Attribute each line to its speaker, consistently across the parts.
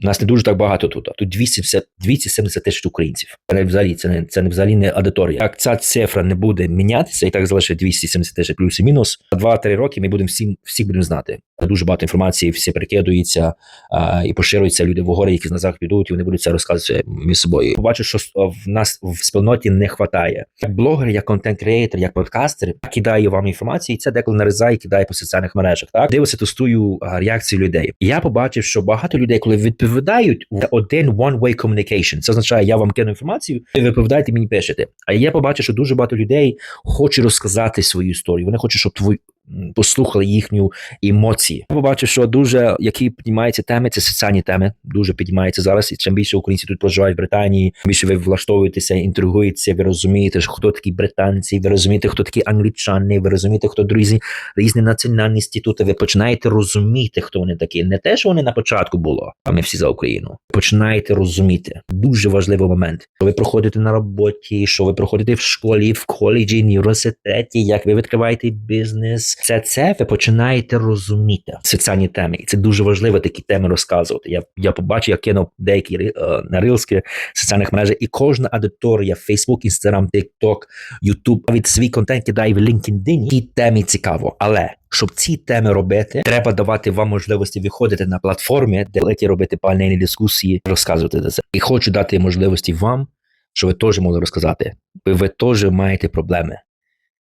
Speaker 1: Нас не дуже так багато тут. Тут 270, 270 тисяч українців. Це взагалі це не це не взагалі не аудиторія. Як ця цифра не буде мінятися, і так залишить 270 тисяч плюс і мінус. За 2-3 роки ми будемо всім всіх будемо знати. Дуже багато інформації, всі перекидуються а, і поширюються люди в гори, які на захід підуть, і вони будуть це розказувати між собою. Побачу, що в нас в спільноті не вистачає. Як блогер, як контент-креатор, як подкастер, кидаю вам інформацію, і це деколи нарізає, кидає по соціальних мережах. Так дивлюся, тестую а, реакції людей. Я побачив, що багато людей, коли відповідають це один one-way communication. Це означає, я вам кину інформацію, ви відповідаєте, мені пишете. А я побачив, що дуже багато людей хоче розказати свою історію. Вони хочуть, щоб твої м, послухали їхню емоції. Я побачив, що дуже які піднімаються теми, це соціальні теми. Дуже піднімаються зараз. І чим більше українців тут проживають в Британії, більше ви влаштовуєтеся, інтригуєтеся, ви розумієте, хто такі британці, ви розумієте, хто такі англічани, ви розумієте, хто друзі різні національності тут. Ви починаєте розуміти, хто вони такі. Не те, що вони на початку було, а ми всі за Україну. Починаєте розуміти. Дуже важливий момент. Що ви проходите на роботі, що ви проходите в школі, в коледжі, університеті, як ви відкриваєте бізнес. Це це ви починаєте розуміти соціальні теми. І це дуже важливо такі теми розказувати. Я, я побачив, я кинув деякі е, на соціальних мережах, і кожна аудиторія Facebook, Instagram, TikTok, YouTube, навіть свій контент кидає в LinkedIn. Ті теми цікаво. Але щоб ці теми робити, треба давати вам можливості виходити на платформі, де леті робити панельні дискусії, розказувати за це. І хочу дати можливості вам, щоб ви теж могли розказати. Ви, ви теж маєте проблеми.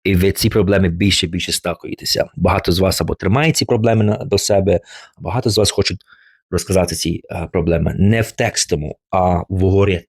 Speaker 1: І ви ці проблеми більше більше стакуєтеся. Багато з вас або тримає ці проблеми до себе, а багато з вас хочуть розказати ці е, проблеми не в текстому, а в горі.